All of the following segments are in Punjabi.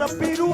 ਰੱਬੀ ਰੂ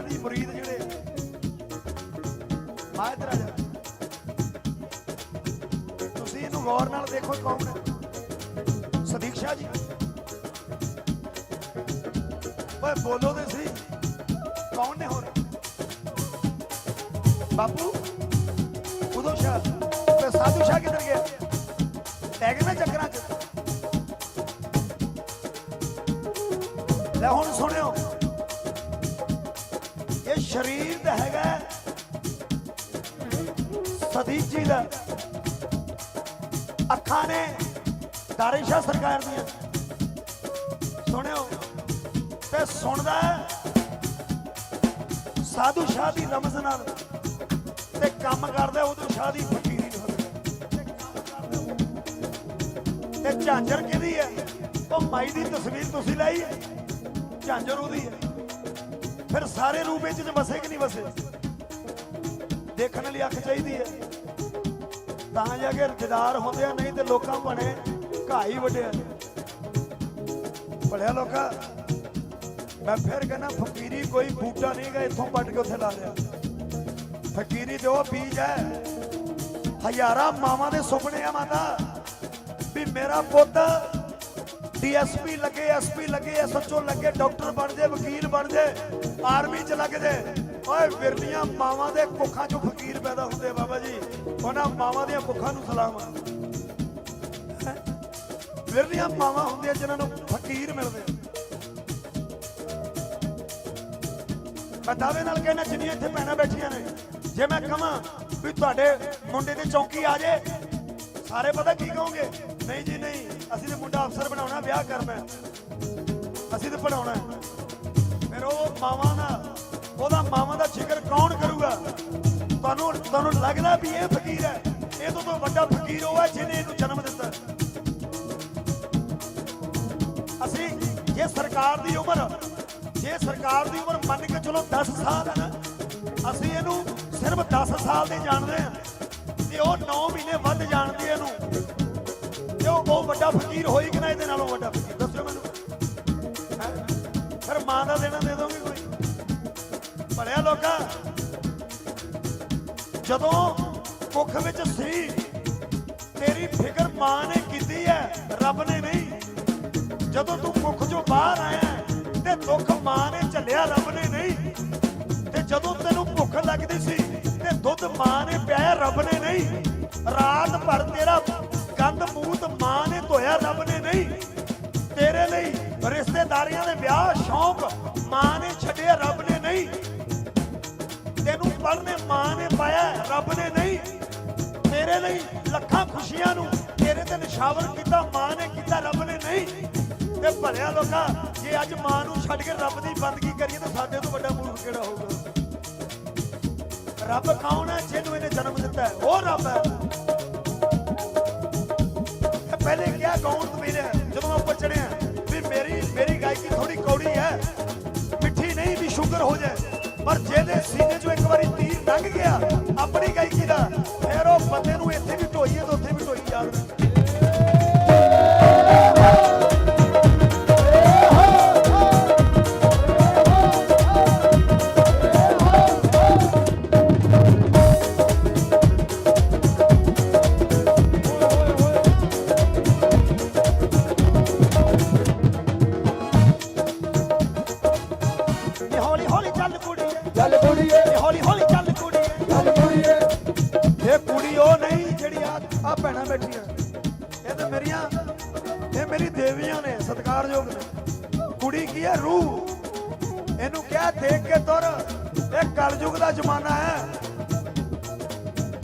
ਚੈੱਕ ਦੀ ਮੁਰੀਦ ਜਿਹੜੇ ਆ। ਇੱਧਰ ਆ ਜਾ ਤੁਸੀਂ ਇਹਨੂੰ ਗੌਰ ਨਾਲ ਦੇਖੋ ਕੌਣ ਹੈ? ਸਦੀਕ ਜੀ। ਓਏ, ਬੋਲੋ ਤੇ ਸੀ ਕੌਣ ਨੇ ਹੋਰ? ਬਾਪੂ? ਉਦੋਂ ਸ਼ਾਹ। ਤੇ ਸਾਧੂ ਸ਼ਾਹ ਕਿੱਧਰ ਗਿਆ ਦਾ ਅੱਖਾਂ ਨੇ ਦਾਰੇ ਸਰਕਾਰ ਦੀਆਂ। ਸੁਣਿਓ, ਤੇ ਸੁਣਦਾ ਸਾਧੂ ਸ਼ਾਹ ਦੀ ਰਮਜ਼ ਨਾਲ ਤੇ ਕੰਮ ਕਰਦਾ ਉਦੋਂ ਸ਼ਾਹ ਦੀ ਫਕੀਰੀ ਨੂੰ ਤੇ ਝਾਂਜਰ ਕਿਹਦੀ ਹੈ? ਉਹ ਮਾਈ ਦੀ ਤਸਵੀਰ ਤੁਸੀਂ ਲਾਈ ਹੈ, ਝਾਂਜਰ ਉਹਦੀ ਹੈ। ਫਿਰ ਸਾਰੇ ਰੂਪ ਵਿੱਚ ਵਸੇ ਕਿ ਨਹੀਂ ਵਸੇ? ਦੇਖਣ ਲਈ ਅੱਖ ਚਾਹੀਦੀ ਹੈ। ਤਾਂ ਜਾ ਕੇ ਦਿਦਾਰ ਹੁੰਦੇ ਆ, ਨਹੀਂ ਤੇ ਲੋਕਾਂ ਬਣੇ ਘਾਈ ਵੱਡਿਆ ਭਲਿਆ ਲੋਕਾ, ਮੈਂ ਫਿਰ ਕਹਿੰਦਾ, ਫਕੀਰੀ ਕੋਈ ਬੂਟਾ ਨਹੀਂ ਗਾ ਇੱਥੋਂ ਪੱਟ ਕੇ ਉੱਥੇ ਲਾ ਲਿਆ। ਫਕੀਰੀ ਤੇ ਉਹ ਬੀਜ ਹੈ, ਹਜ਼ਾਰਾਂ ਮਾਵਾਂ ਦੇ ਸੁਪਨੇ ਆ ਮਾਤਾ। ਵੀ ਮੇਰਾ ਪੁੱਤ ਡੀਐਸਪੀ ਲੱਗੇ, ਐਸਪੀ ਲੱਗੇ, ਐਸਐਚਓ ਲੱਗੇ, ਡਾਕਟਰ ਬਣ ਜੇ, ਵਕੀਲ ਬਣ ਜੇ, ਆਰਮੀ ਚ ਲੱਗ ਜੇ। ਓਏ ਵਿਰਲੀਆਂ ਮਾਵਾਂ ਦੇ ਕੁੱਖਾਂ ਚੋਂ ਫਕੀਰ ਪੈਦਾ ਹੁੰਦੇ ਬਾਬਾ ਜੀ। ਉਹਨਾਂ ਮਾਵਾਂ ਦੀਆਂ ਭੁੱਖਾਂ ਨੂੰ ਸਲਾਮ। ਆ ਮਾਵਾਂ ਹੁੰਦੀਆਂ ਜਿਨ੍ਹਾਂ ਨੂੰ ਫਕੀਰ ਮਿਲਦੇ ਆ। ਮੈਂ ਦਾਅਵੇ ਨਾਲ ਕਹਿੰਦਾ, ਜਿੰਨੀਆਂ ਇੱਥੇ ਭੈਣਾਂ ਬੈਠੀਆਂ ਨੇ, ਜੇ ਮੈਂ ਕਹਾਂ ਵੀ ਤੁਹਾਡੇ ਮੁੰਡੇ ਦੀ ਚੌਂਕੀ ਆ ਜੇ, ਸਾਰੇ ਪਤਾ ਕੀ ਕਹੋਗੇ? ਨਹੀਂ ਜੀ, ਨਹੀਂ, ਅਸੀਂ ਤੇ ਮੁੰਡਾ ਅਫਸਰ ਬਣਾਉਣਾ, ਵਿਆਹ ਕਰਨਾ ਅਸੀਂ ਤੇ ਪੜਾਉਣਾ ਫਿਰ ਉਹ ਮਾਵਾਂ ਦਾ ਉਹਦਾ ਮਾਵਾਂ ਦਾ ਜ਼ਿਕਰ ਕੌਣ ਕਰੂਗਾ? ਤੁਹਾਨੂੰ ਤੁਹਾਨੂੰ ਲੱਗਦਾ ਵੀ ਇਹ ਫਕੀਰ ਹੈ? ਇਹ ਤੋਂ ਵੱਡਾ ਫਕੀਰ ਉਹ ਹੈ ਜਿਹਨੇ ਇਹਨੂੰ ਜਨਮ ਦਿੱਤਾ। ਅਸੀਂ ਜੇ ਸਰਕਾਰ ਦੀ ਉਮਰ, ਜੇ ਸਰਕਾਰ ਦੀ ਉਮਰ ਮੰਨ ਕੇ ਚਲੋ 10 ਸਾਲ ਹੈ ਨਾ, ਅਸੀਂ ਇਹਨੂੰ ਸਿਰਫ 10 ਸਾਲ ਦੇ ਜਾਣਦੇ ਹਾਂ। ਤੇ ਉਹ 9 ਮਹੀਨੇ ਵੱਧ ਜਾਣਦੀ ਇਹਨੂੰ। ਤੇ ਉਹ ਬਹੁਤ ਵੱਡਾ ਫਕੀਰ ਹੋਈ ਕਿ ਨਾ ਇਹਦੇ ਨਾਲੋਂ ਵੱਡਾ ਫਕੀਰ? ਦੱਸੋ ਮੈਨੂੰ। ਫਿਰ ਮਾਂ ਦਾ ਦੇਣਾ ਦੇ ਦੋਗੇ ਕੋਈ? ਭਲਿਆ ਲੋਕਾਂ ਜਦੋਂ ਕੁੱਖ ਵਿੱਚ ਸੀ, ਤੇਰੀ ਫਿਕਰ ਮਾਂ ਨੇ ਕੀਤੀ ਹੈ ਰੱਬ ਨੇ ਨਹੀਂ। ਜਦੋਂ ਤੂੰ ਕੁੱਖ ਚੋਂ ਬਾਹਰ ਆਇਆ ਤੇ ਦੁੱਖ ਮਾਂ ਨੇ ਝੱਲਿਆ, ਰੱਬ ਨੇ ਨਹੀਂ। ਤੇ ਜਦੋਂ ਤੈਨੂੰ ਭੁੱਖ ਲੱਗਦੀ ਸੀ ਤੇ ਦੁੱਧ ਮਾਂ ਨੇ ਪਿਆਇਆ, ਰੱਬ ਨੇ ਨਹੀਂ। ਰਾਤ ਭਰ ਤੇਰਾ ਗੰਦ ਮੂਤ ਮਾਂ ਨੇ ਧੋਇਆ, ਰੱਬ ਨੇ ਨਹੀਂ। ਤੇਰੇ ਲਈ ਰਿਸ਼ਤੇਦਾਰੀਆਂ ਦੇ ਵਿਆਹ ਤੇਰੇ ਲੱਖਾਂ ਖੁਸ਼ੀਆਂ ਨੂੰ ਤੇਰੇ ਤੇ ਨਿਸ਼ਾਵਰ ਕੀਤਾ, ਮਾਂ ਨੇ ਕੀਤਾ, ਰੱਬ ਨੇ ਨਹੀਂ। ਤੇ ਭਲਿਆ ਲੋਕਾ, ਜੇ ਅੱਜ ਮਾਂ ਨੂੰ ਛੱਡ ਕੇ ਰੱਬ ਦੀ ਬੰਦਗੀ ਕਰੀਏ ਤਾਂ ਸਾਡੇ ਤੋਂ ਵੱਡਾ ਮੂਰਖ ਕਿਹੜਾ ਹੋਊਗਾ? ਰੱਬ ਕੌਣ ਹੈ ਜਿਹਨੂੰ ਇਹਨੇ ਜਨਮ ਦਿੱਤਾ ਹੈ? ਉਹ ਰੱਬ ਹੈ। ਪਹਿਲੇ ਕਿਹਾ ਗਾਉਣ ਤੋਂ ਮੇਰੇ ਜਦੋਂ ਆਪਾਂ ਚੜਿਆ ਵੀ ਮੇਰੀ ਮੇਰੀ ਗਾਇਕੀ ਥੋੜੀ ਕੌੜੀ ਹੈ। ਮਿੱਠੀ ਨਹੀਂ ਵੀ ਸ਼ੂਗਰ ਹੋ ਜਾਏ। ਪਰ ਜਿਹਦੇ ਸੀਨੇ 'ਚੋਂ ਇੱਕ ਵਾਰੀ ਤੀਰ ਲੰਘ ਗਿਆ, ਆਪਣੀ ਗਾਇਕੀ ਦਾ ਇਹਨੂੰ ਦੇਖ ਕੇ ਤੁਰ। ਇਹ ਕਲਯੁਗ ਦਾ ਜ਼ਮਾਨਾ ਹੈ।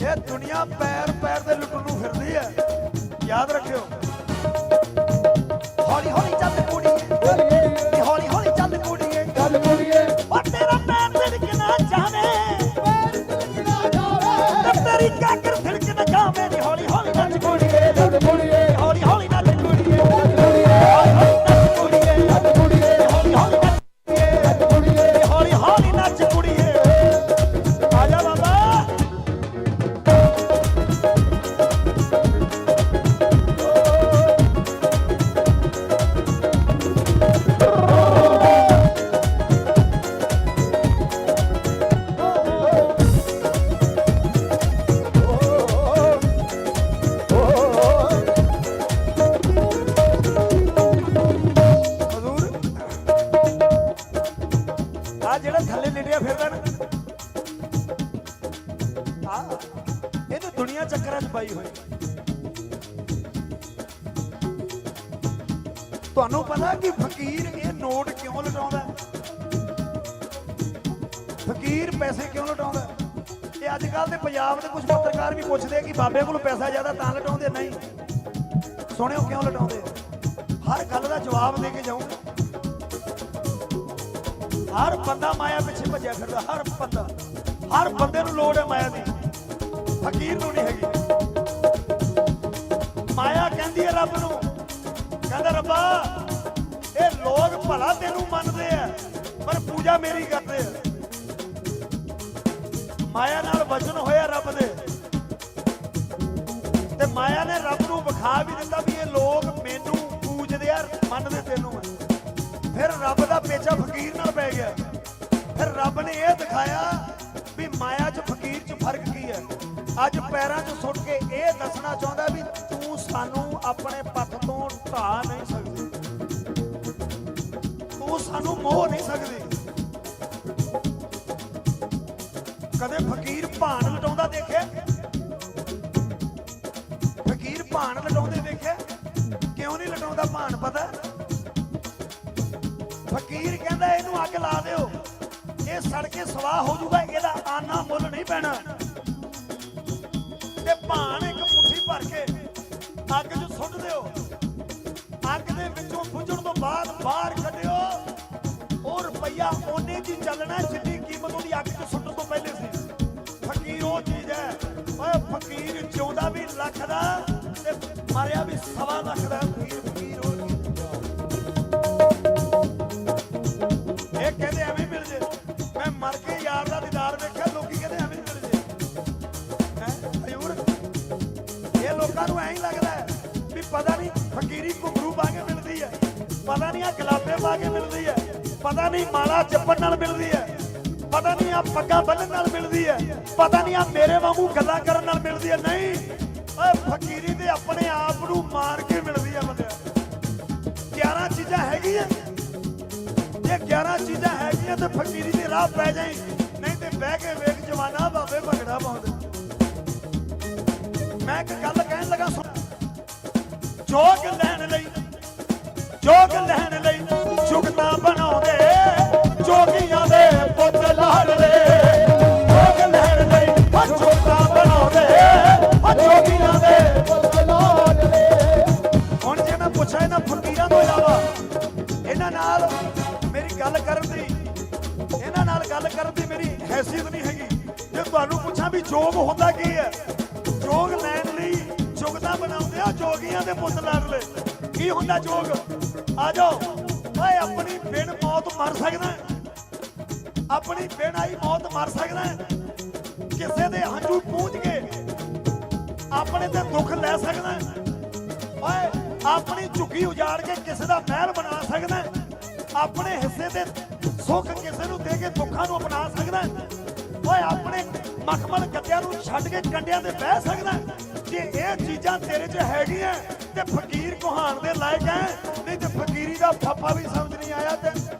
ਇਹ ਦੁਨੀਆ ਪੈਰ ਪੈਰ ਤੇ ਲੁੱਟਣ ਨੂੰ ਫਿਰਦੀ ਹੈ। ਯਾਦ ਰੱਖਿਓ। ਹੌਲੀ ਹੌਲੀ ਆ ਇਹਨੂੰ ਦੁਨੀਆ ਚੱਕਰਾਂ 'ਚ ਪਾਈ ਹੋਈ ਤੁਹਾਨੂੰ ਪਤਾ ਕਿ ਫਕੀਰ ਇਹ ਨੋਟ ਕਿਉਂ ਲਟਾਉਂਦਾ ਫਕੀਰ ਪੈਸੇ ਕਿਉਂ ਲਟਾਉਂਦਾ ਹੈ? ਇਹ ਅੱਜ ਕੱਲ ਦੇ ਪੰਜਾਬ ਦੇ ਕੁਝ ਪੱਤਰਕਾਰ ਵੀ ਪੁੱਛਦੇ ਆ ਕਿ ਬਾਬੇ ਕੋਲ ਪੈਸਾ ਜ਼ਿਆਦਾ ਤਾਂ ਲਟਾਉਂਦੇ ਨਹੀਂ। ਸੁਣਿਓ ਕਿਉਂ ਲਟਾਉਂਦੇ ਹਰ ਗੱਲ ਦਾ ਜਵਾਬ ਦੇ ਕੇ ਜਾਊਂਗਾ। ਹਰ ਬੰਦਾ ਮਾਇਆ ਪਿੱਛੇ ਭੱਜਿਆ ਫਿਰਦਾ, ਹਰ ਬੰਦਾ। ਹਰ ਬੰਦੇ ਨੂੰ ਲੋੜ ਹੈ ਮਾਇਆ ਦੀ। ਫਕੀਰ ਨੂੰ ਨਹੀਂ ਹੈਗੀ। ਮਾਇਆ ਕਹਿੰਦੀ ਹੈ ਰੱਬ ਨੂੰ, ਕਹਿੰਦਾ ਰੱਬਾ, ਇਹ ਲੋਕ ਭਲਾ ਤੈਨੂੰ ਮੰਨਦੇ ਆ, ਪਰ ਪੂਜਾ ਮੇਰੀ ਕਰਦੇ ਆ। ਮਾਇਆ ਨਾਲ ਵਚਨ ਹੋਇਆ ਰੱਬ ਦੇ। ਤੇ ਮਾਇਆ ਨੇ ਰੱਬ ਨੂੰ ਵਿਖਾ ਵੀ ਦਿੱਤਾ ਵੀ ਇਹ ਲੋਕ ਮੈਨੂੰ ਪੂਜਦੇ ਆ, ਮੰਨਦੇ ਤੈਨੂੰ ਆ। ਫਿਰ ਰੱਬ ਦਾ ਪੇਚਾ ਫਕੀਰ ਨਾਲ ਪੈ ਗਿਆ। ਫਿਰ ਰੱਬ ਨੇ ਇਹ ਦਿਖਾਇਆ ਵੀ ਮਾਇਆ 'ਚ ਫਕੀਰ 'ਚ ਫ਼ਰਕ ਕੀ ਹੈ? ਅੱਜ ਪੈਰਾਂ 'ਚ ਸੁੱਟ ਕੇ ਇਹ ਦੱਸਣਾ ਚਾਹੁੰਦਾ ਵੀ ਤੂੰ ਸਾਨੂੰ ਆਪਣੇ ਪੱਥ ਤੋਂ ਢਾ ਨਹੀਂ ਸਕਦੀ। ਤੂੰ ਸਾਨੂੰ ਮੋਹ ਨਹੀਂ ਸਕਦੀ। ਕਦੇ ਫਕੀਰ ਭਾਣ ਲਟਾਉਂਦਾ ਦੇਖਿਆ? ਫਕੀਰ ਭਾਣ ਲਟਾਉਂਦੇ ਦੇਖਿਆ? ਕਿਉਂ ਨਹੀਂ ਲਟਾਉਂਦਾ ਭਾਣ ਪਤਾ? ਫਕੀਰ ਕਹਿੰਦਾ, ਇਹਨੂੰ ਅੱਗ ਲਾ ਦਿਓ। ਇਹ ਸੜ ਕੇ ਸਵਾਹ ਹੋ ਜਾਊਗਾ, ਇਹਦਾ ਆਨਾ ਮੁੱਲ ਨਹੀਂ ਪੈਣਾ। ਤੇ ਭਾਣ ਇੱਕ ਮੁੱਠੀ ਭਰ ਕੇ ਅੱਗ 'ਚ ਸੁੱਟ ਦਿਓ। ਅੱਗ ਦੇ ਵਿੱਚੋਂ ਬੁੱਝਣ ਤੋਂ ਬਾਅਦ ਬਾਹਰ ਕੱਢਿਓ। ਉਹ ਰੁਪਈਆ ਉਹਨੇ ਦੀ ਚੱਲਣਾ ਜਿੰਨੀ ਕੀਮਤ ਉਹਦੀ ਅੱਗ 'ਚ ਸੁੱਟਣ ਤੋਂ ਪਹਿਲੇ ਸੀ। ਫਕੀਰ ਉਹ ਚੀਜ਼ ਹੈ। ਓਏ ਫਕੀਰ ਜਿਉਂਦਾ ਵੀ ਲੱਖ ਦਾ ਤੇ ਮਾਰਿਆ ਵੀ ਸਵਾ ਲੱਖ ਦਾ। ਫਕੀਰ ਫਕੀਰ ਹੋ ਪਤਾ ਨਹੀਂ ਫਕੀਰੀ ਘੁੰਗਰੂ ਪਾ ਕੇ ਮਿਲਦੀ ਹੈ। ਪਤਾ ਨਹੀਂ ਆ ਗਲਾਬੇ ਪਾ ਕੇ ਮਿਲਦੀ ਹੈ। ਪਤਾ ਨਹੀਂ ਮਾਲਾ ਚੱਪਣ ਨਾਲ ਮਿਲਦੀ ਹੈ। ਪਤਾ ਨਹੀਂ ਆ ਪੱਗਾਂ ਬੰਨਣ ਨਾਲ ਮਿਲਦੀ ਹੈ। ਪਤਾ ਨਹੀਂ ਆ ਮੇਰੇ ਵਾਂਗੂ ਗੱਲਾਂ ਕਰਨ ਨਾਲ ਮਿਲਦੀ ਹੈ। ਨਹੀਂ, ਓਏ ਫਕੀਰੀ ਤੇ ਆਪਣੇ ਆਪ ਨੂੰ ਮਾਰ ਕੇ ਮਿਲਦੀ ਹੈ ਬੰਦਿਆ 11 ਚੀਜ਼ਾਂ ਹੈਗੀਆਂ। ਇਹ 11 ਚੀਜ਼ਾਂ ਹੈਗੀਆਂ ਤੇ ਫਕੀਰੀ ਦੇ ਰਾਹ ਪੈ ਜਾਈ ਨਹੀਂ ਤੇ ਬਹਿ ਕੇ ਵੇਖ ਜਵਾਨਾ ਬਾਬੇ ਭੰਗੜਾ ਪਾਉਂਦੇ। ਮੈਂ ਇੱਕ ਗੱਲ ਕਹਿਣ ਲੱਗਾ ਸੁਣ। ਜੋਗ ਲੈਣ ਲਈ, ਜੋਗ ਲੈਣ ਲਈ ਜੁਗਤਾ ਬਣਾਉਂਦੇ। ਜੋਗੀਆਂ ਦੇ ਪੁੱਤ ਲਾੜਦੇ ਜੋਗ ਲੈਣ ਲਈ ਜੁਗਤਾ ਬਣਾਉਂਦੇ। ਜੋਗੀਆਂ ਦੇ। ਹੁਣ ਜੇ ਮੈਂ ਪੁੱਛਾਂ ਇਹਨਾਂ ਫਕੀਰਾਂ ਤੋਂ ਇਲਾਵਾ, ਇਹਨਾਂ ਨਾਲ ਮੇਰੀ ਗੱਲ ਕਰਨ ਦੀ, ਇਹਨਾਂ ਨਾਲ ਗੱਲ ਕਰਨ ਦੀ ਮੇਰੀ ਹੈਸੀਅਤ ਨਹੀਂ ਹੈਗੀ। ਜੇ ਤੁਹਾਨੂੰ ਪੁੱਛਾਂ ਵੀ ਜੋਗ ਹੁੰਦਾ ਕੀ ਹੈ ਆ ਦੇ ਪੁੱਤ ਲਾਡਲੇ ਕੀ ਹੁੰਦਾ ਜੋਗ? ਆ ਜਾਓ। ਓਏ ਆਪਣੀ ਬਿਨ ਮੌਤ ਮਰ ਸਕਦਾ ਆਪਣੀ ਬਿਨ ਆਈ ਮੌਤ ਮਰ ਸਕਦਾ ਕਿਸੇ ਦੇ ਹੰਝੂ ਪੂੰਝ ਕੇ ਆਪਣੇ ਤੇ ਦੁੱਖ ਲੈ ਸਕਦਾ ਓਏ ਆਪਣੀ ਝੁਕੀ ਉਜਾੜ ਕੇ ਕਿਸੇ ਦਾ ਮਹਿਲ ਬਣਾ ਸਕਦਾ ਆਪਣੇ ਹਿੱਸੇ ਦੇ ਸੁੱਖ ਕਿਸੇ ਨੂੰ ਦੇ ਕੇ ਦੁੱਖਾਂ ਨੂੰ ਅਪਣਾ ਸਕਦਾ ਓਏ ਆਪਣੇ ਮਖਮਲ ਗੱਦਿਆਂ ਨੂੰ ਛੱਡ ਕੇ ਕੰਡਿਆਂ ਤੇ ਬਹਿ ਸਕਦਾ ਜੇ ਇਹ ਚੀਜ਼ਾਂ ਤੇਰੇ 'ਚ ਹੈਗੀਆਂ ਤੇ ਫਕੀਰ ਕਹਾਣ ਦੇ ਲਾਇਕ ਹੈ, ਨਹੀਂ ਤੇ ਫਕੀਰੀ ਦਾ ਫਾਪਾ ਵੀ ਸਮਝ ਨਹੀਂ ਆਇਆ ਤੇ